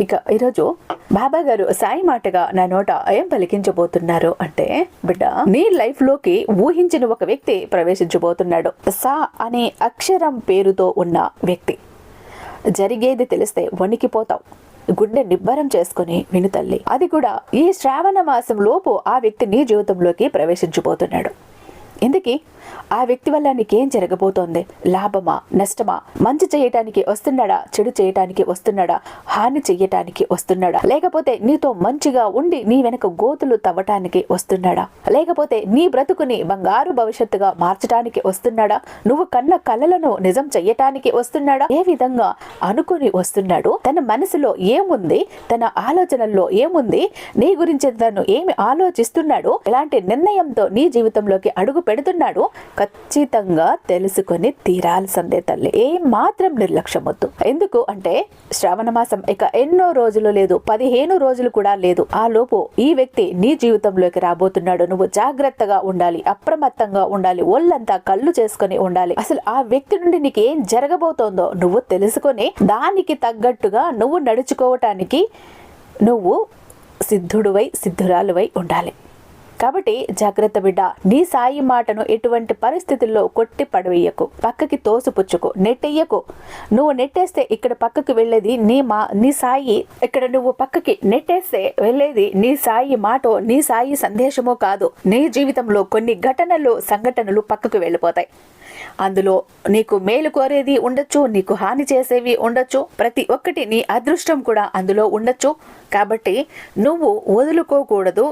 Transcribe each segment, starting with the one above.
ఇక ఈరోజు బాబా గారు సాయి మాటగా నా నోట ఏం పలికించబోతున్నారు. అంటే బిడ్డ నీ లైఫ్లోకి ఊహించిన ఒక వ్యక్తి ప్రవేశించబోతున్నాడు. సా అనే అక్షరం పేరుతో ఉన్న వ్యక్తి. జరిగేది తెలిస్తే వణికిపోతావు. గుండె నిబ్బరం చేసుకుని విను తల్లి. అది కూడా ఈ శ్రావణ మాసం లోపు ఆ వ్యక్తి నీ జీవితంలోకి ప్రవేశించబోతున్నాడు. ఇందుకీ ఆ వ్యక్తి వల్ల నీకేం జరగబోతోంది? లాభమా? నష్టమా? మంచి చేయటానికి వస్తున్నాడా? చెడు చేయటానికి వస్తున్నాడా? హాని చెయ్యటానికి వస్తున్నాడా? లేకపోతే నీతో మంచిగా ఉండి నీ వెనక గోతులు తవ్వటానికి వస్తున్నాడా? లేకపోతే నీ బ్రతుకుని బంగారు భవిష్యత్తుగా మార్చడానికి వస్తున్నాడా? నువ్వు కన్న కలలను నిజం చెయ్యటానికి వస్తున్నాడా? ఏ విధంగా అనుకుని వస్తున్నాడు? తన మనసులో ఏముంది? తన ఆలోచనల్లో ఏముంది? నీ గురించి తను ఏమి ఆలోచిస్తున్నాడు? ఎలాంటి నిర్ణయంతో నీ జీవితంలోకి అడుగు పెడుతున్నాడు. ఖచ్చితంగా తెలుసుకొని తీరాల్సిందే తల్లి. ఏ మాత్రం నిర్లక్ష్యం వద్దు ఎందుకు అంటే శ్రావణ మాసం ఇక ఎన్నో రోజులు లేదు. పదిహేను రోజులు కూడా లేదు. ఆ లోపు ఈ వ్యక్తి నీ జీవితంలోకి రాబోతున్నాడు. నువ్వు జాగ్రత్తగా ఉండాలి. అప్రమత్తంగా ఉండాలి. ఒళ్ళంతా కళ్ళు చేసుకొని ఉండాలి. అసలు ఆ వ్యక్తి నుండి నీకు ఏం జరగబోతోందో నువ్వు తెలుసుకొని దానికి తగ్గట్టుగా నువ్వు నడుచుకోవటానికి నువ్వు సిద్ధుడువై సిద్ధురాలువై ఉండాలి. కాబట్టి జాగ్రత్త బిడ్డ నీ సాయి మాటను ఎటువంటి పరిస్థితుల్లో కొట్టి పడవేయకు? పక్కకి తోసిపుచ్చుకు నెట్టెయ్యకు నువ్వు నెట్టేస్తే ఇక్కడ పక్కకి వెళ్ళేది నీ మా నీ సాయి. ఇక్కడ నువ్వు పక్కకి నెట్టేస్తే వెళ్ళేది నీ సాయి మాటో నీ సాయి సందేశమో కాదు. నీ జీవితంలో కొన్ని ఘటనలు సంఘటనలు పక్కకు వెళ్ళిపోతాయి. అందులో నీకు మేలు కోరేది ఉండొచ్చు నీకు హాని చేసేవి ఉండొచ్చు. ప్రతి ఒక్కటి నీ అదృష్టం కూడా అందులో ఉండొచ్చు. కాబట్టి నువ్వు వదులుకోకూడదు.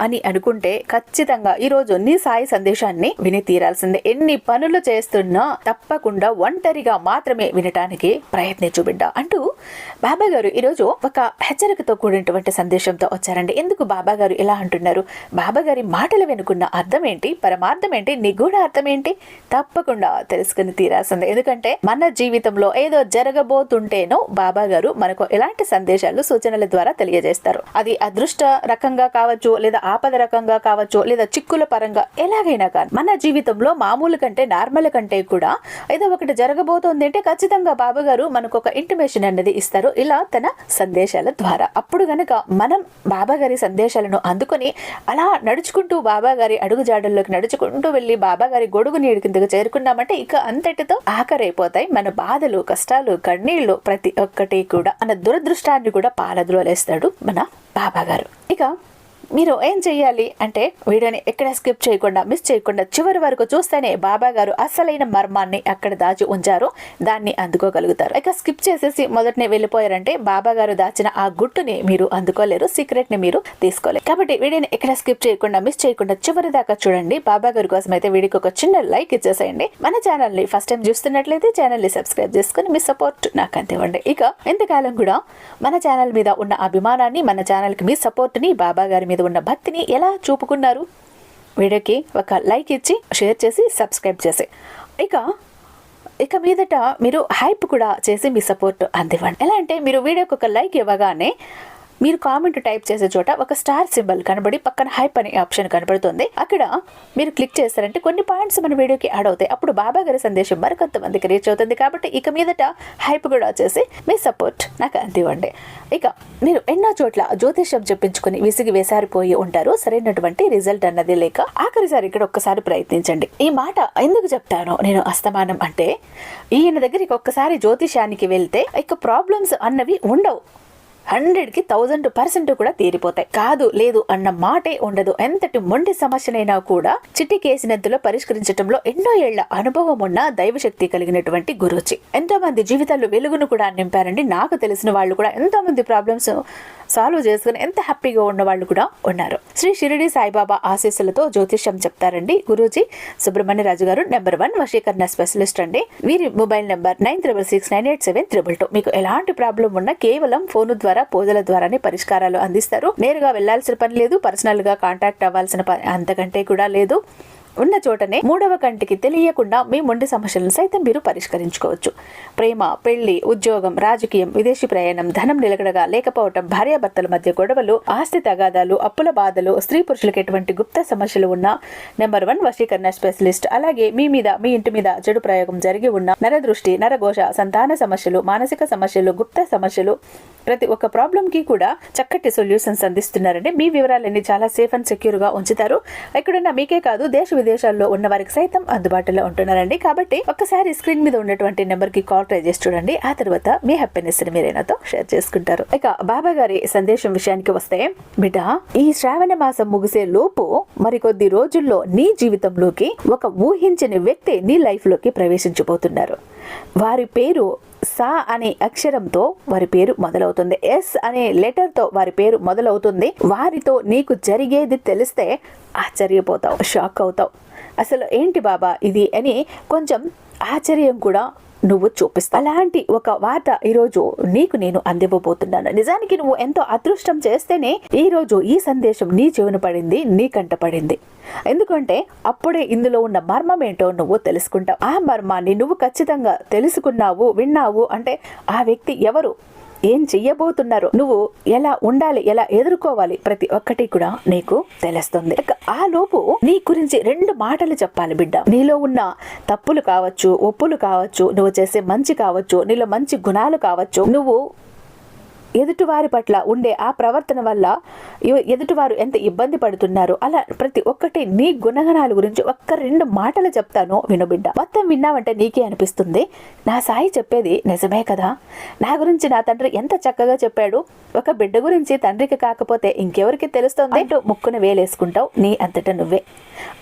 అని అనుకుంటే ఖచ్చితంగా ఈరోజు నీ సాయి సందేశాన్ని విని తీరాల్సిందే. ఎన్ని పనులు చేస్తున్నా తప్పకుండా ఒంటరిగా మాత్రమే వినటానికి ప్రయత్నించు బిడ్డ. అంటూ బాబా గారు ఈరోజు ఒక హెచ్చరికతో కూడినటువంటి సందేశంతో వచ్చారండి. ఎందుకు బాబా గారు ఇలా అంటున్నారు? బాబా గారి మాటలు వెనుకున్న అర్థం ఏంటి? పరమార్థం ఏంటి? నిగూఢ అర్థం ఏంటి? తప్పకుండా తెలుసుకుని తీరాల్సిందే. ఎందుకంటే మన జీవితంలో ఏదో జరగబోతుంటేనో బాబా గారు మనకు ఎలాంటి సందేశాలు సూచనల ద్వారా తెలియజేస్తారు. అది అదృష్ట రకంగా కావచ్చు లేదా ఆపద రకంగా కావచ్చు లేదా చిక్కుల పరంగా ఎలాగైనా కానీ మన జీవితంలో మామూలు కంటే నార్మల్ కంటే కూడా ఏదో ఒకటి జరగబోతోంది అంటే ఖచ్చితంగా బాబు గారు మనకు ఒక ఇంటిమేషన్ అనేది ఇస్తారు. ఇలా తన సందేశాల ద్వారా. అప్పుడు గనక మనం బాబా గారి సందేశాలను అందుకొని అలా నడుచుకుంటూ బాబా గారి అడుగు జాడల్లోకి నడుచుకుంటూ వెళ్ళి బాబా గారి గొడుగు నీడి కిందకు చేరుకున్నామంటే ఇక అంతటితో ఆఖరైపోతాయి. మన బాధలు కష్టాలు కన్నీళ్ళు ప్రతి ఒక్కటి కూడా మన దురదృష్టాన్ని కూడా పాలద్రోలేస్తాడు మన బాబా గారు. ఇక మీరు ఏం చెయ్యాలి అంటే వీడియోని ఎక్కడ స్కిప్ చేయకుండా మిస్ చేయకుండా చివరి వరకు చూస్తేనే బాబా గారు అసలైన మర్మాన్ని అక్కడ దాచి ఉంచారు. దాన్ని అందుకోగలుగుతారు. ఇక స్కిప్ చేసేసి మొదటనే వెళ్ళిపోయారంటే బాబా గారు దాచిన ఆ గుట్టుని మీరు అందుకోలేరు సీక్రెట్ని మీరు తీసుకోలేరు. కాబట్టి వీడియోని ఎక్కడ స్కిప్ చేయకుండా మిస్ చేయకుండా చివరి దాకా చూడండి. బాబా గారి కోసం అయితే వీడికి ఒక చిన్న లైక్ ఇచ్చేసేయండి. మన ఛానల్ని ఫస్ట్ టైం చూస్తున్నట్లయితే ఛానల్ని సబ్స్క్రైబ్ చేసుకుని మీ సపోర్ట్ నాకు అందివ్వండి ఇక ఎంతకాలం కూడా మన ఛానల్ మీద ఉన్న అభిమానాన్ని మన ఛానల్కి మీ సపోర్ట్ని బాబా గారి మీద ఉన్న భక్తిని ఎలా చూపుకున్నారు? వీడియోకి ఒక లైక్ ఇచ్చి షేర్ చేసి సబ్స్క్రైబ్ చేసి. ఇక ఇక మీదట మీరు హైప్ కూడా చేసి మీ సపోర్ట్ అందివ్వండి. ఎలా అంటే మీరు వీడియోకి ఒక లైక్ ఇవ్వగానే మీరు కామెంట్ టైప్ చేసే చోట ఒక స్టార్ సింబల్ కనబడి పక్కన హైప్ అనే ఆప్షన్ కనబడుతుంది. అక్కడ మీరు క్లిక్ చేస్తారంటే కొన్ని పాయింట్స్ మన వీడియోకి యాడ్ అవుతాయి. అప్పుడు బాబా గారి సందేశం మరికొంతమందికి రీచ్ అవుతుంది కాబట్టి ఇక మీదట హైప్ కూడా వచ్చేసి మీ సపోర్ట్ నాకు అందివ్వండి. ఇక మీరు ఎన్నో చోట్ల జ్యోతిష్యం చెప్పించుకుని విసిగి వేసారిపోయి ఉంటారు. సరైనటువంటి రిజల్ట్ అన్నది లేక ఆఖరిసారి ఇక్కడ ఒక్కసారి ప్రయత్నించండి. ఈ మాట ఎందుకు చెప్తాను నేను అస్తమానం అంటే ఈయన దగ్గరికి ఒక్కసారి జ్యోతిషానికి వెళ్తే ఇక ప్రాబ్లమ్స్ అన్నవి ఉండవు. హండ్రెడ్కి థౌజండ్ పర్సెంట్ కూడా తీరిపోతాయి. కాదు లేదు అన్న మాటే ఉండదు. ఎంతటి మొండి సమస్యనైనా కూడా చిటికేసినంతలో పరిష్కరించడంలో ఎన్నో ఏళ్ళ అనుభవం ఉన్న దైవశక్తి కలిగినటువంటి గురుచి ఎంతో మంది జీవితాల్లో వెలుగును కూడా నింపారండి. నాకు తెలిసిన వాళ్ళు కూడా ఎంతో మంది ప్రాబ్లమ్స్ సాల్వ్ చేసుకుని ఎంత హ్యాపీగా ఉన్న వాళ్ళు కూడా ఉన్నారు. శ్రీ షిరిడి సాయిబాబా ఆశీస్సులతో జ్యోతిష్యం చెప్తారండి గురూజీ. సుబ్రహ్మణ్య రాజు గారు నెంబర్ వన్ వశీకరణ స్పెషలిస్ట్ అండి. వీరి mobile number nine triple six nine eight seven triple two మీకు ఎలాంటి ప్రాబ్లం ఉన్నా కేవలం ఫోన్ ద్వారా పూజల ద్వారానే పరిష్కారాలు అందిస్తారు. నేరుగా వెళ్ళాల్సిన పని లేదు పర్సనల్గా కాంటాక్ట్ అవ్వాల్సిన అంతకంటే కూడా లేదు. ఉన్న చోటనే మూడవ కంటికి తెలియకుండా మీ మొండి సమస్యలను సైతం మీరు పరిష్కరించుకోవచ్చు. ప్రేమ పెళ్ళి ఉద్యోగం రాజకీయం విదేశీ ప్రయాణం ధనం నిలకడగా లేకపోవటం భార్యాభర్తల మధ్య గొడవలు ఆస్తి తగాదాలు అప్పుల బాధలు స్త్రీ పురుషులకు ఎటువంటి గుప్త సమస్యలు ఉన్నా నెంబర్ వన్ వశీకరణ స్పెషలిస్ట్. అలాగే మీ మీద మీ ఇంటి మీద చెడు ప్రయోగం జరిగి ఉన్న నరదృష్టి నరఘోష సంతాన సమస్యలు మానసిక సమస్యలు గుప్త సమస్యలు ప్రతి ఒక్క ప్రాబ్లం కి కూడా చక్కటి సొల్యూషన్స్ అందిస్తున్నారండి మీ వివరాలన్నీ చాలా సేఫ్ అండ్ సెక్యూర్గా ఉంచుతారు. ఇక్కడున్న మీకే కాదు దేశ విదేశాల్లో ఉన్న వారికి సైతం అందుబాటులో ఉంటున్నారండి. కాబట్టి ఒక్కసారి స్క్రీన్ మీద ఉన్నటువంటి నెంబర్కి కాల్ ట్రై చేసి చూడండి. ఆ తర్వాత మీ హ్యాపీనెస్ని మీరేనాతో షేర్ చేసుకుంటారు. ఇక బాబా గారి సందేశం విషయానికి వస్తే బిడ్డ ఈ శ్రావణ మాసం ముగిసే లోపు మరికొద్ది రోజుల్లో నీ జీవితంలోకి ఒక ఊహించని వ్యక్తి నీ లైఫ్లోకి ప్రవేశించబోతున్నారు. వారి పేరు సా అనే అక్షరంతో వారి పేరు మొదలవుతుంది. ఎస్ అనే లెటర్తో వారి పేరు మొదలవుతుంది. వారితో నీకు జరిగేది తెలిస్తే ఆశ్చర్యపోతావు షాక్ అవుతావు. అసలు ఏంటి బాబా ఇది అని కొంచెం ఆశ్చర్యం కూడా నువ్వు చూపిస్తా. అలాంటి ఒక వార్త ఈరోజు నీకు నేను అందివ్వబోతున్నాను. నిజానికి నువ్వు ఎంతో అదృష్టం చేస్తేనే ఈ రోజు ఈ సందేశం నీ చెవిన పడింది నీ కంట పడింది. ఎందుకంటే అప్పుడే ఇందులో ఉన్న మర్మం ఏంటో నువ్వు తెలుసుకుంటావు. ఆ మర్మాన్ని నువ్వు ఖచ్చితంగా తెలుసుకున్నావు విన్నావు. అంటే ఆ వ్యక్తి ఎవరు? ఏం చెయ్యబోతున్నారో? నువ్వు ఎలా ఉండాలి? ఎలా ఎదుర్కోవాలి? ప్రతి ఒక్కటి కూడా నీకు తెలుస్తుంది. ఆ లోపు నీ గురించి రెండు మాటలు చెప్పాలి బిడ్డ. నీలో ఉన్న తప్పులు కావచ్చు ఒప్పులు కావచ్చు నువ్వు చేసే మంచి కావచ్చు నీలో మంచి గుణాలు కావచ్చు నువ్వు ఎదుటివారి పట్ల ఉండే ఆ ప్రవర్తన వల్ల ఎదుటివారు ఎంత ఇబ్బంది పడుతున్నారు అలా ప్రతి ఒక్కటి నీ గుణగణాల గురించి ఒక్క రెండు మాటలు చెప్తాను వినుబిడ్డ మొత్తం విన్నావంటే నీకే అనిపిస్తుంది. నా సాయి చెప్పేది నిజమే కదా? నా గురించి నా తండ్రి ఎంత చక్కగా చెప్పాడు? ఒక బిడ్డ గురించి తండ్రికి కాకపోతే ఇంకెవరికి తెలుస్తుంది? అంటూ ముక్కున వేలేసుకుంటావు నీ అంతట నువ్వే.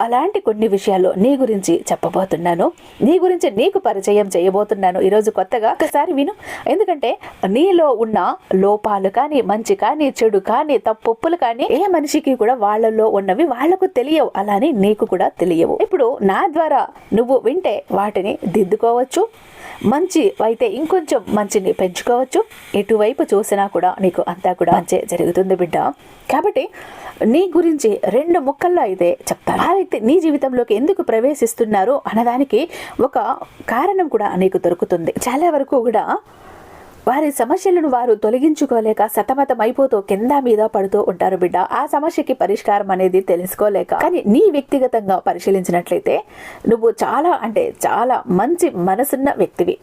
అలాంటి కొన్ని విషయాలు నీ గురించి చెప్పబోతున్నాను. నీ గురించి నీకు పరిచయం చేయబోతున్నాను. ఈరోజు కొత్తగా ఒకసారి విను. ఎందుకంటే నీలో ఉన్న లోపాలు కానీ మంచి కానీ చెడు కానీ తప్పులు కానీ ఏ మనిషికి కూడా వాళ్ళలో ఉన్నవి వాళ్ళకు తెలియవు. అలానే నీకు కూడా తెలియవు. ఇప్పుడు నా ద్వారా నువ్వు వింటే వాటిని దిద్దుకోవచ్చు. మంచి అయితే ఇంకొంచెం మంచిని పెంచుకోవచ్చు. ఎటువైపు చూసినా కూడా నీకు అంతా కూడా మంచి జరుగుతుంది బిడ్డ. కాబట్టి నీ గురించి రెండు ముక్కల్లో అయితే చెప్తాను. ఆ వ్యక్తి నీ జీవితంలోకి ఎందుకు ప్రవేశిస్తున్నారు అన్నదానికి ఒక కారణం కూడా నీకు దొరుకుతుంది. చాలా వరకు కూడా వారి సమస్యలను వారు తొలగించుకోలేక సతమతం అయిపోతూ కింద మీద పడుతూ ఉంటారు బిడ్డ. ఆ సమస్యకి పరిష్కారం అనేది తెలుసుకోలేక. కానీ నీ వ్యక్తిగతంగా పరిశీలించినట్లయితే నువ్వు చాలా అంటే చాలా మంచి మనసున్న వ్యక్తివి.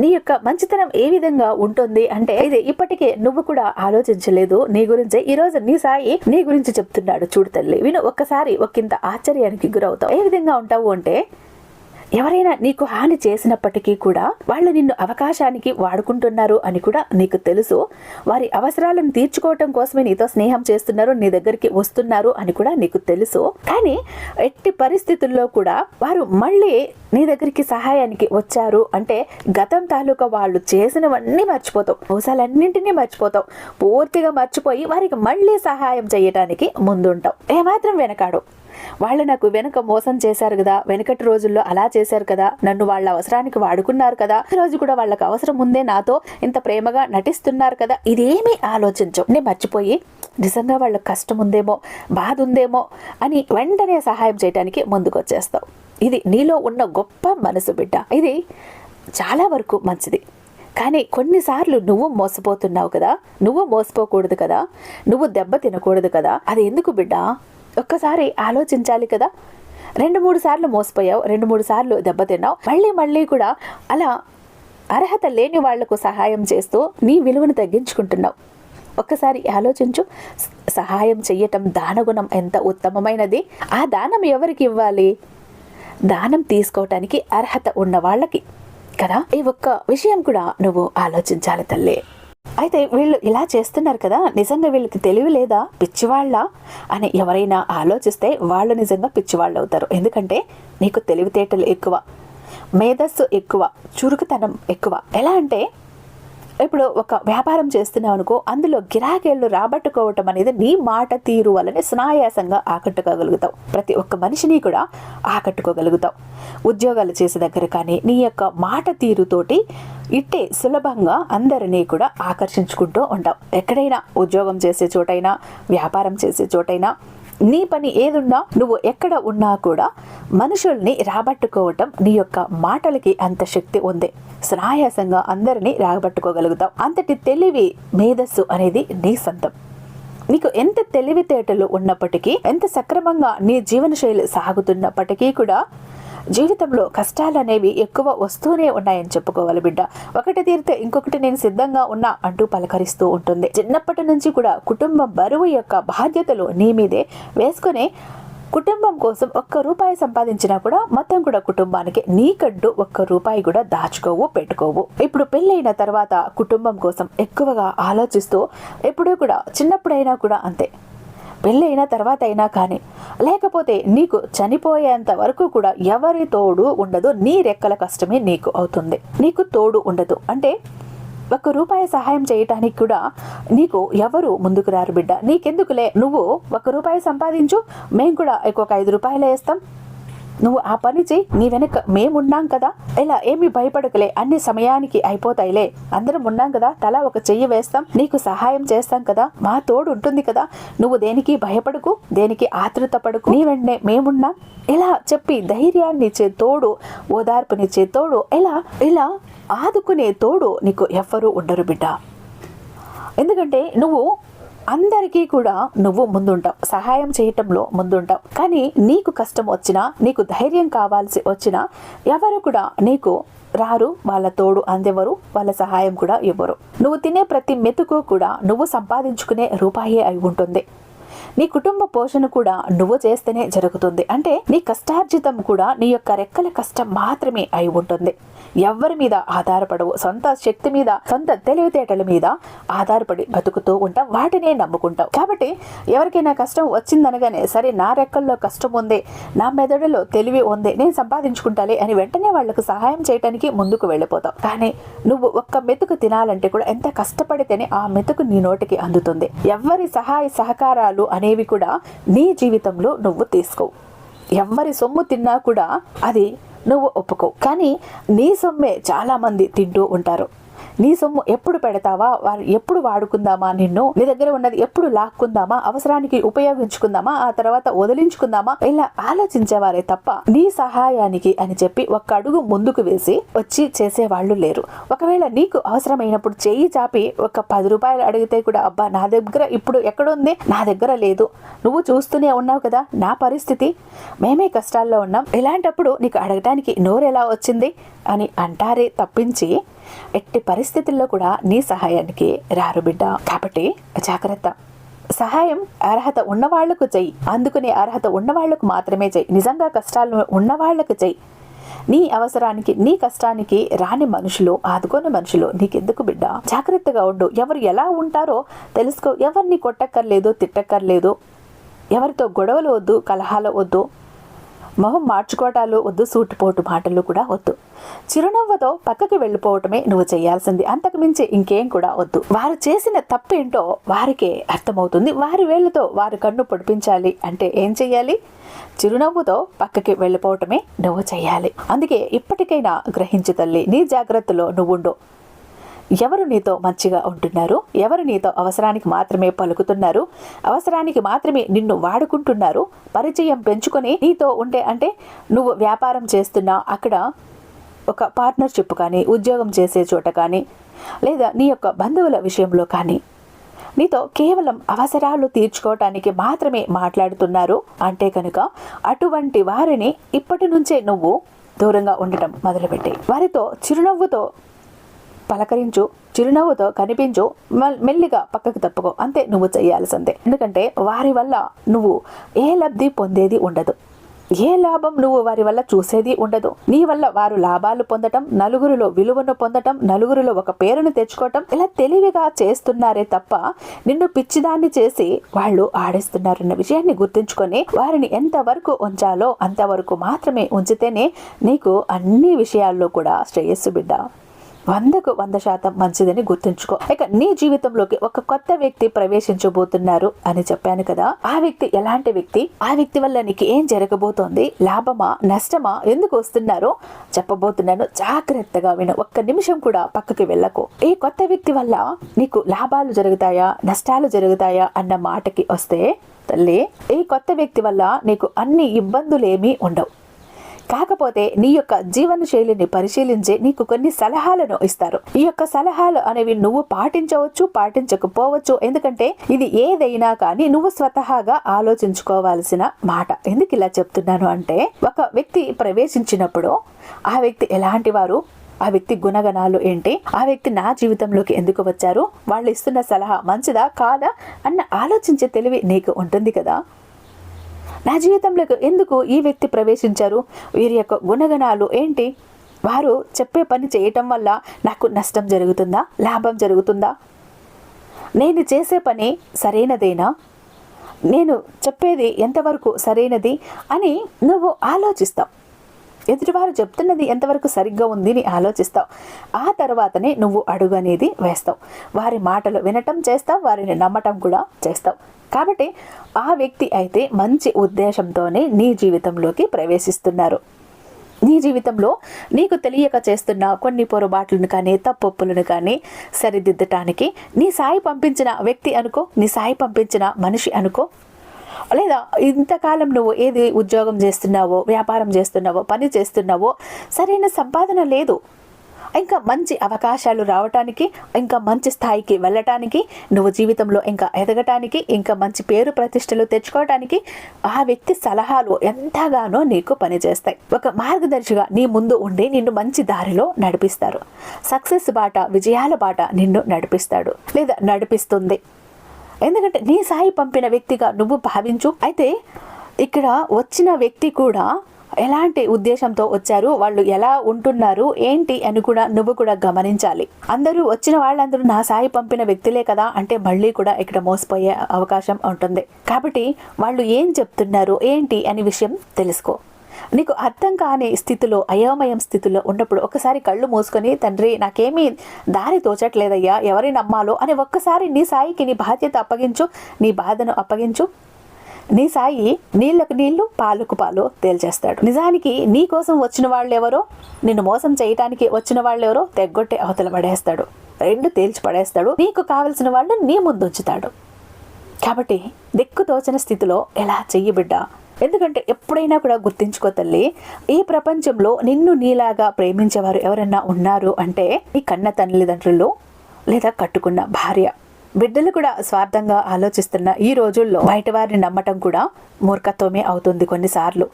నీ యొక్క మంచితనం ఏ విధంగా ఉంటుంది అంటే ఇది ఇప్పటికే నువ్వు కూడా ఆలోచించలేదు. నీ గురించే ఈ రోజు నీ సాయి నీ గురించి చెప్తున్నాడు. చూడు తల్లి విను ఒక్కసారి ఒకంత ఆశ్చర్యానికి గురవుతావు. ఏ విధంగా ఉంటావు అంటే ఎవరైనా నీకు హాని చేసినప్పటికీ కూడా వాళ్ళు నిన్ను అవకాశానికి వాడుకుంటున్నారు అని కూడా నీకు తెలుసు. వారి అవసరాలను తీర్చుకోవటం కోసమే నీతో స్నేహం చేస్తున్నారు నీ దగ్గరికి వస్తున్నారు అని కూడా నీకు తెలుసు. కానీ ఎట్టి పరిస్థితుల్లో కూడా వారు మళ్ళీ నీ దగ్గరికి సహాయానికి వచ్చారు అంటే గతం తాలూకా వాళ్ళు చేసినవన్నీ మర్చిపోతావు. మోసాలన్నింటినీ మర్చిపోతావు. పూర్తిగా మర్చిపోయి వారికి మళ్ళీ సహాయం చేయటానికి ముందుంటావు. ఏమాత్రం వెనకాడు వాళ్ళు నాకు వెనుక మోసం చేశారు కదా వెనకటి రోజుల్లో అలా చేశారు కదా నన్ను వాళ్ళ అవసరానికి వాడుకున్నారు కదా ఈ రోజు కూడా వాళ్ళకి అవసరం ఉందే నాతో ఇంత ప్రేమగా నటిస్తున్నారు కదా ఇదేమీ ఆలోచించు. నేను మర్చిపోయి నిజంగా వాళ్ళకి కష్టం ఉందేమో బాధ ఉందేమో అని వెంటనే సహాయం చేయడానికి ముందుకు వచ్చేస్తావు ఇది నీలో ఉన్న గొప్ప మనసు బిడ్డ. ఇది చాలా వరకు మంచిది. కానీ కొన్నిసార్లు నువ్వు మోసపోతున్నావు కదా నువ్వు మోసపోకూడదు కదా నువ్వు దెబ్బ తినకూడదు కదా అది ఎందుకు బిడ్డ? ఒక్కసారి ఆలోచించాలి కదా. రెండు మూడు సార్లు మోసపోయావు రెండు మూడు సార్లు దెబ్బతిన్నావు మళ్ళీ మళ్ళీ కూడా అలా అర్హత లేని వాళ్ళకు సహాయం చేస్తూ నీ విలువను తగ్గించుకుంటున్నావు. ఒక్కసారి ఆలోచించు. సహాయం చెయ్యటం దానగుణం ఎంత ఉత్తమమైనది. ఆ దానం ఎవరికి ఇవ్వాలి? దానం తీసుకోవటానికి అర్హత ఉన్న వాళ్ళకి కదా. ఈ ఒక్క విషయం కూడా నువ్వు ఆలోచించాలి తల్లి. అయితే వీళ్ళు ఇలా చేస్తున్నారు కదా నిజంగా వీళ్ళకి తెలివి లేదా? పిచ్చివాళ్ళ? అని ఎవరైనా ఆలోచిస్తే వాళ్ళు నిజంగా పిచ్చివాళ్ళు అవుతారు ఎందుకంటే నీకు తెలివితేటలు ఎక్కువ మేధస్సు ఎక్కువ చురుకుతనం ఎక్కువ. ఎలా అంటే ఇప్పుడు ఒక వ్యాపారం చేస్తున్నావు అనుకో అందులో గిరాకీళ్ళు రాబట్టుకోవటం అనేది నీ మాట తీరు వల్లనే సునాయాసంగా ఆకట్టుకోగలుగుతావు. ప్రతి ఒక్క మనిషిని కూడా ఆకట్టుకోగలుగుతావు. ఉద్యోగాలు చేసే దగ్గర కానీ నీ యొక్క మాట తీరుతోటి ఇట్టే సులభంగా అందరినీ కూడా ఆకర్షించుకుంటూ ఉంటావు. ఎక్కడైనా ఉద్యోగం చేసే చోటైనా వ్యాపారం చేసే చోటైనా నీ పని ఏదున్నా నువ్వు ఎక్కడ ఉన్నా కూడా మనుషుల్ని రాబట్టుకోవటం నీ యొక్క మాటలకి అంత శక్తి ఉంది. సునాయాసంగా అందరినీ రాబట్టుకోగలుగుతావు. అంతటి తెలివి మేధస్సు అనేది నీ సొంతం. నీకు ఎంత తెలివితేటలు ఉన్నప్పటికీ ఎంత సక్రమంగా నీ జీవనశైలి సాగుతున్నప్పటికీ కూడా జీవితంలో కష్టాలు అనేవి ఎక్కువ వస్తూనే ఉన్నాయని చెప్పుకోవాలి బిడ్డ. ఒకటి తీరితే ఇంకొకటి నేను సిద్ధంగా ఉన్నా అంటూ పలకరిస్తూ ఉంటుంది. చిన్నప్పటి నుంచి కూడా కుటుంబం బరువు యొక్క బాధ్యతలు నీ మీదే. వేసుకుని కుటుంబం కోసం ఒక్క రూపాయి సంపాదించినా కూడా మొత్తం కూడా కుటుంబానికి నీకంటూ ఒక్క రూపాయి కూడా దాచుకోవు పెట్టుకోవు. ఇప్పుడు పెళ్ళైన తర్వాత కుటుంబం కోసం ఎక్కువగా ఆలోచిస్తూ ఎప్పుడూ కూడా చిన్నప్పుడైనా కూడా అంతే. పెళ్ళైన తర్వాత అయినా కానీ లేకపోతే నీకు చనిపోయేంత వరకు కూడా ఎవరి తోడు ఉండదు నీ రెక్కల కష్టమే నీకు అవుతుంది. నీకు తోడు ఉండదు. అంటే ఒక్క రూపాయి సహాయం చేయటానికి కూడా నీకు ఎవరు ముందుకు రారు బిడ్డ? నీకెందుకులే? నువ్వు ఒక రూపాయి సంపాదించు మేము కూడా ఇంకొక ఐదు రూపాయలు వేస్తాం నువ్వు ఆ పని చెయ్యి నీ వెనక మేమున్నాం కదా. ఇలా ఏమి భయపడకలే అన్ని సమయానికి అయిపోతాయిలే. అందరం ఉన్నాం కదా తలా ఒక చెయ్యి వేస్తాం నీకు సహాయం చేస్తాం కదా మా తోడు ఉంటుంది కదా. నువ్వు దేనికి భయపడకు దేనికి ఆతృత పడకు. నీ వెంటనే మేమున్నాం. ఇలా చెప్పి ధైర్యాన్ని ఇచ్చే తోడు ఓదార్పునిచ్చే తోడు ఇలా ఇలా ఆదుకునే తోడు నీకు ఎవ్వరూ ఉండరు బిడ్డ. ఎందుకంటే నువ్వు అందరికీ కూడా నువ్వు ముందుంటావు. సహాయం చేయటంలో ముందుంటావు. కానీ నీకు కష్టం వచ్చినా నీకు ధైర్యం కావాల్సి వచ్చినా ఎవరు కూడా నీకు రారు వాళ్ళ తోడు అందెవరు వాళ్ళ సహాయం కూడా ఇవ్వరు. నువ్వు తినే ప్రతి మెతుకు కూడా నువ్వు సంపాదించుకునే రూపాయే అయి ఉంటుంది. నీ కుటుంబ పోషణ కూడా నువ్వు చేస్తేనే జరుగుతుంది. అంటే నీ కష్టార్జితం కూడా నీ యొక్క రెక్కల కష్టం మాత్రమే అయి ఉంటుంది. ఎవరి మీద ఆధారపడవు. సొంత శక్తి మీద సొంత తెలివితేటల మీద ఆధారపడి బతుకుతూ ఉంటావు. వాటినే నమ్ముకుంటావు. కాబట్టి ఎవరికైనా కష్టం వచ్చిందనగానే సరే నా రెక్కల్లో కష్టం ఉంది నా మెదడులో తెలివి ఉంది నేను సంపాదించుకుంటాలి అని వెంటనే వాళ్ళకు సహాయం చేయడానికి ముందుకు వెళ్ళిపోతావు. కానీ నువ్వు ఒక్క మెతుకు తినాలంటే కూడా ఎంత కష్టపడితేనే ఆ మెతుకు నీ నోటికి అందుతుంది. ఎవరి సహాయ సహకారాలు అనేవి కూడా నీ జీవితంలో నువ్వు తీసుకోవు ఎవరి సొమ్ము తిన్నా కూడా అది నువ్వు ఒప్పుకోవు కానీ నీ సొమ్మే చాలామంది తింటూ ఉంటారు. నీ సొమ్ము ఎప్పుడు పెడతావా? వారు ఎప్పుడు వాడుకుందామా నిన్ను? నీ దగ్గర ఉన్నది ఎప్పుడు లాక్కుందామా? అవసరానికి ఉపయోగించుకుందామా? ఆ తర్వాత వదిలించుకుందామా? ఇలా ఆలోచించేవారే తప్ప నీ సహాయానికి అని చెప్పి ఒక్క అడుగు ముందుకు వేసి వచ్చి చేసేవాళ్ళు లేరు. ఒకవేళ నీకు అవసరమైనప్పుడు చేయి చాపి ఒక పది రూపాయలు అడిగితే కూడా అబ్బా నా దగ్గర ఇప్పుడు ఎక్కడుంది? నా దగ్గర లేదు. నువ్వు చూస్తూనే ఉన్నావు కదా నా పరిస్థితి. మేమే కష్టాల్లో ఉన్నాం. ఇలాంటప్పుడు నీకు అడగటానికి నోరు ఎలా వచ్చింది? అని అంటారే తప్పించి ఎట్టి పరిస్థితుల్లో కూడా నీ సహాయానికి రారు బిడ్డ. కాబట్టి జాగ్రత్త. సహాయం అర్హత ఉన్నవాళ్ళకు చెయ్యి. అందుకునే అర్హత ఉన్నవాళ్ళకు మాత్రమే చెయ్యి. నిజంగా కష్టాలు ఉన్నవాళ్ళకు చెయ్యి. నీ అవసరానికి నీ కష్టానికి రాని మనుషులు ఆదుకోని మనుషులు నీకెందుకు బిడ్డ? జాగ్రత్తగా ఉండు. ఎవరు ఎలా ఉంటారో తెలుసుకో. ఎవరిని కొట్టక్కర్లేదు తిట్టక్కర్లేదు. ఎవరితో గొడవలు వద్దు కలహాలు వద్దు. మొహం మార్చుకోవటాలు వద్దు సూటిపోటు మాటలు కూడా వద్దు. చిరునవ్వుతో పక్కకి వెళ్ళిపోవటమే నువ్వు చేయాల్సింది. అంతకు మించి ఇంకేం కూడా వద్దు. వారు చేసిన తప్పేంటో వారికే అర్థమవుతుంది. వారి వేళ్ళతో వారి కన్ను పొడిపించాలి అంటే ఏం చెయ్యాలి? చిరునవ్వుతో పక్కకి వెళ్ళిపోవటమే నువ్వు చేయాలి అందుకే ఇప్పటికైనా గ్రహించు తల్లి నీ జాగ్రత్తలో నువ్వుండు. ఎవరు నీతో మంచిగా ఉంటున్నారు? ఎవరు నీతో అవసరానికి మాత్రమే పలుకుతున్నారు? అవసరానికి మాత్రమే నిన్ను వాడుకుంటున్నారు? పరిచయం పెంచుకొని నీతో ఉండే అంటే నువ్వు వ్యాపారం చేస్తున్నా అక్కడ ఒక పార్ట్నర్షిప్ కానీ ఉద్యోగం చేసే చోట కానీ లేదా నీ యొక్క బంధువుల విషయంలో కానీ నీతో కేవలం అవసరాలు తీర్చుకోవటానికి మాత్రమే మాట్లాడుతున్నారు అంటే కనుక అటువంటి వారిని ఇప్పటి నుంచే నువ్వు దూరంగా ఉండటం మొదలుపెట్టి. వారితో చిరునవ్వుతో పలకరించు చిరునవ్వుతో కనిపించు మెల్లిగా పక్కకు తప్పుకో. అంతే నువ్వు చేయాల్సిందే. ఎందుకంటే వారి వల్ల నువ్వు ఏ లబ్ధి పొందేది ఉండదు. ఏ లాభం నువ్వు వారి వల్ల చూసేది ఉండదు. నీ వల్ల వారు లాభాలు పొందటం నలుగురిలో విలువను పొందటం నలుగురిలో ఒక పేరును తెచ్చుకోవటం ఇలా తెలివిగా చేస్తున్నారే తప్ప నిన్ను పిచ్చిదాన్ని చేసి వాళ్ళు ఆడిస్తున్నారన్న విషయాన్ని గుర్తుంచుకొని వారిని ఎంతవరకు ఉంచాలో అంతవరకు మాత్రమే ఉంచితేనే నీకు అన్ని విషయాల్లో కూడా శ్రేయస్సు బిడ్డ. వందకు వంద శాతం మంచిదని గుర్తుంచుకో. ఇక నీ జీవితంలోకి ఒక కొత్త వ్యక్తి ప్రవేశించబోతున్నారు అని చెప్పాను కదా. ఆ వ్యక్తి ఎలాంటి వ్యక్తి? ఆ వ్యక్తి వల్ల నీకు ఏం జరగబోతోంది? లాభమా? నష్టమా? ఎందుకు వస్తున్నారో చెప్పబోతున్నాను. జాగ్రత్తగా విను. ఒక్క నిమిషం కూడా పక్కకి వెళ్ళకు. ఈ కొత్త వ్యక్తి వల్ల నీకు లాభాలు జరుగుతాయా? నష్టాలు జరుగుతాయా? అన్న మాటకి వస్తే తల్లి ఈ కొత్త వ్యక్తి వల్ల నీకు అన్ని ఇబ్బందులేమీ ఉండవు. కాకపోతే నీ యొక్క జీవన శైలిని పరిశీలించి నీకు కొన్ని సలహాలను ఇస్తారు. ఈ యొక్క సలహాలు అనేవి నువ్వు పాటించవచ్చు పాటించకపోవచ్చు. ఎందుకంటే ఇది ఏదైనా కానీ నువ్వు స్వతహాగా ఆలోచించుకోవాల్సిన మాట. ఎందుకు ఇలా చెప్తున్నాను అంటే ఒక వ్యక్తి ప్రవేశించినప్పుడు ఆ వ్యక్తి ఎలాంటి వారు? ఆ వ్యక్తి గుణగణాలు ఏంటి? ఆ వ్యక్తి నా జీవితంలోకి ఎందుకు వచ్చారు? వాళ్ళు ఇస్తున్న సలహా మంచిదా కాదా? అన్న ఆలోచించే తెలివి నీకు ఉంటుంది కదా. నా జీవితంలోకి ఎందుకు ఈ వ్యక్తి ప్రవేశించారు? వీరి యొక్క గుణగణాలు ఏంటి? వారు చెప్పే పని చేయటం వల్ల నాకు నష్టం జరుగుతుందా? లాభం జరుగుతుందా? నేను చేసే పని సరైనదేనా? నేను చెప్పేది ఎంతవరకు సరైనది అని నువ్వు ఆలోచిస్తావు. ఎదుటివారు చెప్తున్నది ఎంతవరకు సరిగ్గా ఉంది అని ఆలోచిస్తావు. ఆ తర్వాతనే నువ్వు అడుగు అనేది వేస్తావు. వారి మాటలు వినటం చేస్తావు వారిని నమ్మటం కూడా చేస్తావు. కాబట్టి ఆ వ్యక్తి అయితే మంచి ఉద్దేశంతోనే నీ జీవితంలోకి ప్రవేశిస్తున్నారు. నీ జీవితంలో నీకు తెలియక చేస్తున్న కొన్ని పొరపాట్లను కానీ తప్పొప్పులను కానీ సరిదిద్దటానికి నీ సాయి పంపించిన వ్యక్తి అనుకో నీ సాయి పంపించిన మనిషి అనుకో లేదా ఇంతకాలం నువ్వు ఏది ఉద్యోగం చేస్తున్నావో వ్యాపారం చేస్తున్నావో పని చేస్తున్నావో సరైన సంపాదన లేదు. ఇంకా మంచి అవకాశాలు రావటానికి ఇంకా మంచి స్థాయికి వెళ్ళటానికి నువ్వు జీవితంలో ఇంకా ఎదగటానికి ఇంకా మంచి పేరు ప్రతిష్టలు తెచ్చుకోవటానికి ఆ వ్యక్తి సలహాలు ఎంతగానో నీకు పనిచేస్తాయి. ఒక మార్గదర్శిగా నీ ముందు ఉండి నిన్ను మంచి దారిలో నడిపిస్తారు. సక్సెస్ బాట విజయాల బాట నిన్ను నడిపిస్తాడు లేదా నడిపిస్తుంది. ఎందుకంటే నీ సాయి పంపిన వ్యక్తిగా నువ్వు భావించు. అయితే ఇక్కడ వచ్చిన వ్యక్తి కూడా ఎలాంటి ఉద్దేశంతో వచ్చారు? వాళ్ళు ఎలా ఉంటున్నారు? ఏంటి అని కూడా నువ్వు కూడా గమనించాలి. అందరూ వచ్చిన వాళ్ళందరూ నా సాయి పంపిన వ్యక్తులే కదా అంటే మళ్ళీ కూడా ఇక్కడ మోసపోయే అవకాశం ఉంటుంది. కాబట్టి వాళ్ళు ఏం చెప్తున్నారు? ఏంటి అని విషయం తెలుసుకో. నీకు అర్థం కాని స్థితిలో అయోమయం స్థితిలో ఉన్నప్పుడు ఒకసారి కళ్ళు మూసుకొని తండ్రి నాకేమీ దారి తోచట్లేదయ్యా. ఎవరిని నమ్మాలో? అని ఒక్కసారి నీ సాయికి నీ బాధ్యత అప్పగించు నీ బాధను అప్పగించు. నీ సాయి నీళ్ళకు నీళ్ళు పాలకు పాలు తేల్చేస్తాడు. నిజానికి నీ కోసం వచ్చిన వాళ్ళెవరో నిన్ను మోసం చేయటానికి వచ్చిన వాళ్ళెవరో తెగ్గొట్టి అవతల పడేస్తాడు. రెండు తేల్చి పడేస్తాడు. నీకు కావలసిన వాళ్ళు నీ ముందు ఉంచుతాడు కాబట్టి దిక్కు తోచని స్థితిలో ఎలా చెయ్యి బిడ్డ? ఎందుకంటే ఎప్పుడైనా కూడా గుర్తించుకో తల్లి ఈ ప్రపంచంలో నిన్ను నీలాగా ప్రేమించేవారు ఎవరైనా ఉన్నారు అంటే నీ కన్న తల్లిదండ్రులు లేదా కట్టుకున్న భార్య. బిడ్డలు కూడా స్వార్థంగా ఆలోచిస్తున్న ఈ రోజుల్లో బయట వారిని నమ్మటం కూడా మూర్ఖత్వమే అవుతుంది కొన్నిసార్లు.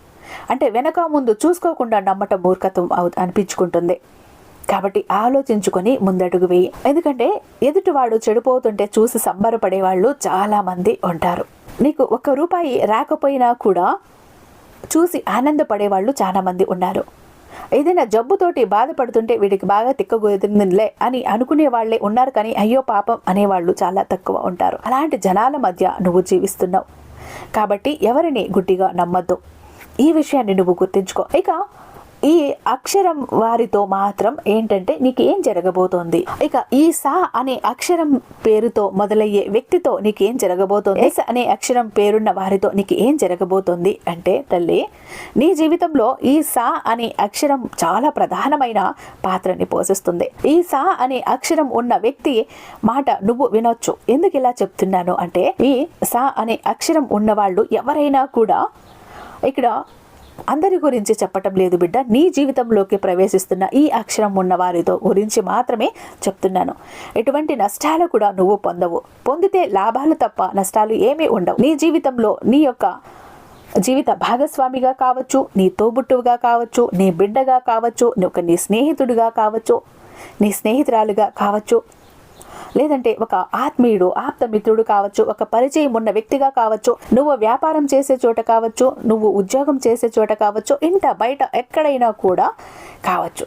అంటే వెనక ముందు చూసుకోకుండా నమ్మటం మూర్ఖత్వం అవు అనిపించుకుంటుంది. కాబట్టి ఆలోచించుకొని ముందడుగు వేయి. ఎందుకంటే ఎదుటివాడు చెడిపోతుంటే చూసి సంబరపడే వాళ్ళు చాలామంది ఉంటారు. నీకు ఒక్క రూపాయి రాకపోయినా కూడా చూసి ఆనందపడే వాళ్ళు చాలామంది ఉన్నారు. ఏదైనా జబ్బుతోటి బాధపడుతుంటే వీడికి బాగా తిక్కగోదిందిలే అని అనుకునే వాళ్ళే ఉన్నారు కానీ అయ్యో పాపం అనేవాళ్ళు చాలా తక్కువ ఉంటారు. అలాంటి జనాల మధ్య నువ్వు జీవిస్తున్నావు. కాబట్టి ఎవరిని గుడ్డిగా నమ్మద్దు. ఈ విషయాన్ని నువ్వు గుర్తించుకో. ఇక ఈ అక్షరం వారితో మాత్రం ఏంటంటే నీకు ఏం జరగబోతోంది? ఇక ఈ సా అనే అక్షరం పేరుతో మొదలయ్యే వ్యక్తితో నీకు ఏం జరగబోతోంది? ఎస్ అనే అక్షరం పేరున్న వారితో నీకు ఏం జరగబోతోంది? అంటే తల్లి నీ జీవితంలో ఈ సా అనే అక్షరం చాలా ప్రధానమైన పాత్రని పోషిస్తుంది. ఈ సా అనే అక్షరం ఉన్న వ్యక్తి మాట నువ్వు వినొచ్చు. ఎందుకు ఇలా చెప్తున్నాను? అంటే ఈ సా అనే అక్షరం ఉన్నవాళ్ళు ఎవరైనా కూడా ఇక్కడ అందరి గురించి చెప్పటం లేదు బిడ్డ. నీ జీవితంలోకి ప్రవేశిస్తున్న ఈ అక్షరం ఉన్న వారితో గురించి మాత్రమే చెప్తున్నాను. ఎటువంటి నష్టాలు కూడా నువ్వు పొందవు. పొందితే లాభాలు తప్ప నష్టాలు ఏమీ ఉండవు. నీ జీవితంలో నీ యొక్క జీవిత భాగస్వామిగా కావచ్చు నీ తోబుట్టువుగా కావచ్చు నీ బిడ్డగా కావచ్చు ఒక నీ స్నేహితుడిగా కావచ్చు నీ స్నేహితురాలుగా కావచ్చు లేదంటే ఒక ఆత్మీయుడు ఆప్తమిత్రుడు కావచ్చు ఒక పరిచయం ఉన్న వ్యక్తిగా కావచ్చు నువ్వు వ్యాపారం చేసే చోట కావచ్చు నువ్వు ఉద్యోగం చేసే చోట కావచ్చు ఇంట బయట ఎక్కడైనా కూడా కావచ్చు.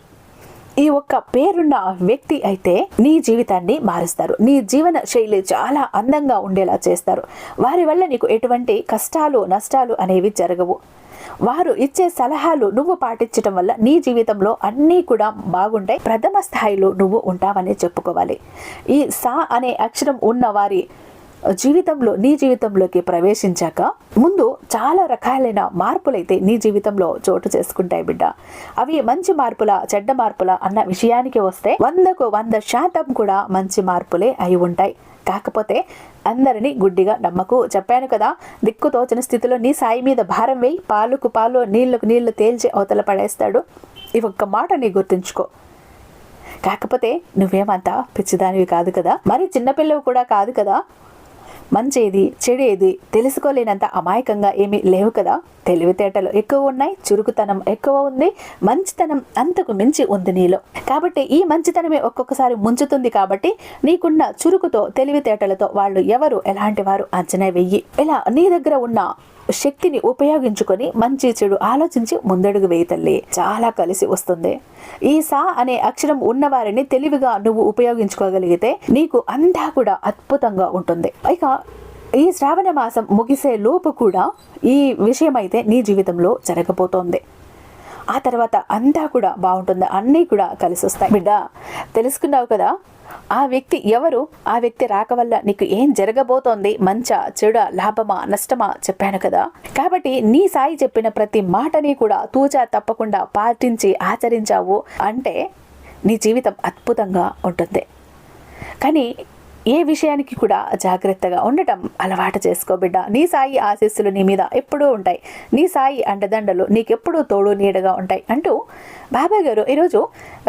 ఈ ఒక్క పేరున్న వ్యక్తి అయితే నీ జీవితాన్ని మారుస్తారు. నీ జీవన శైలి చాలా అందంగా ఉండేలా చేస్తారు. వారి వల్ల నీకు ఎటువంటి కష్టాలు నష్టాలు అనేవి జరగవు. వారు ఇచ్చే సలహాలు నువ్వు పాటించడం వల్ల నీ జీవితంలో అన్నీ కూడా బాగుంటాయి. ప్రథమ స్థాయిలో నువ్వు ఉంటావని చెప్పుకోవాలి. ఈ సా అనే అక్షరం ఉన్న వారి జీవితంలో నీ జీవితంలోకి ప్రవేశించాక ముందు చాలా రకాలైన మార్పులైతే నీ జీవితంలో చోటు చేసుకుంటాయి బిడ్డ. అవి మంచి మార్పుల చెడ్డ మార్పుల అన్న విషయానికి వస్తే వందకు వంద శాతం కూడా మంచి మార్పులే అయి ఉంటాయి. కాకపోతే అందరినీ గుడ్డిగా నమ్మకు. చెప్పాను కదా దిక్కు తోచని స్థితిలో నీ సాయి మీద భారం వేయి. పాలుకు పాలు నీళ్ళకు నీళ్ళు తేల్చి అవతల పడేస్తాడు. ఈ ఒక్క మాట నీ గుర్తుంచుకో. కాకపోతే నువ్వేమంతా పిచ్చిదానివి కాదు కదా. మరి చిన్నపిల్లవి కూడా కాదు కదా. మంచి ఏది తెలుసుకోలేనంత అమాయకంగా ఏమీ లేవు కదా? తెలివితేటలు ఎక్కువ ఉన్నాయి చురుకుతనం ఎక్కువ ఉంది మంచితనం అంతకు మించి ఉంది నీలో. కాబట్టి ఈ మంచితనమే ఒక్కొక్కసారి ముంచుతుంది కాబట్టి నీకున్న చురుకుతో తెలివితేటలతో వాళ్ళు ఎవరు? ఎలాంటి వారు? అంచనా వెయ్యి. ఇలా నీ దగ్గర ఉన్న శక్తిని ఉపయోగించుకొని మంచి చెడు ఆలోచించి ముందడుగు వేయి తల్లి. చాలా కలిసి వస్తుంది. ఈ సా అనే అక్షరం ఉన్నవారిని తెలివిగా నువ్వు ఉపయోగించుకోగలిగితే నీకు అంతా కూడా అద్భుతంగా ఉంటుంది. ఇక ఈ శ్రావణ మాసం ముగిసే లోపు కూడా ఈ విషయం అయితే నీ జీవితంలో జరగబోతోంది. ఆ తర్వాత అంతా కూడా బాగుంటుంది. అన్నీ కూడా కలిసి వస్తాయి బిడ్డ తెలుసుకున్నావు కదా? ఆ వ్యక్తి ఎవరు? ఆ వ్యక్తి రాక వల్ల నీకు ఏం జరగబోతోంది? మంచా చెడ లాభమా నష్టమా? చెప్పాను కదా. కాబట్టి నీ సాయి చెప్పిన ప్రతి మాటని కూడా తూచా తప్పకుండా పాటించి ఆచరించావు అంటే నీ జీవితం అద్భుతంగా ఉంటుంది. కానీ ఏ విషయానికి కూడా జాగ్రత్తగా ఉండటం అలవాటు చేసుకో బిడ్డ. నీ సాయి ఆశీస్సులు నీ మీద ఎప్పుడూ ఉంటాయి. నీ సాయి అండదండలు నీకెప్పుడూ తోడు నీడగా ఉంటాయి అంటూ బాబా గారు ఈరోజు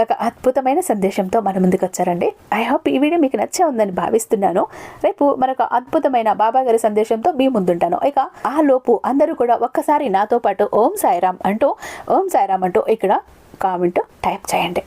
ఒక అద్భుతమైన సందేశంతో మన ముందుకు వచ్చారండి. ఐ హోప్ ఈ వీడియో మీకు నచ్చే ఉందని భావిస్తున్నాను. రేపు మరొక అద్భుతమైన బాబా గారి సందేశంతో మీ ముందుంటాను. ఇక ఆ లోపు అందరూ కూడా ఒక్కసారి నాతో పాటు ఓం సాయిరామ్ అంటూ ఓం సాయిరామ్ అంటూ ఇక్కడ కామెంట్ టైప్ చేయండి.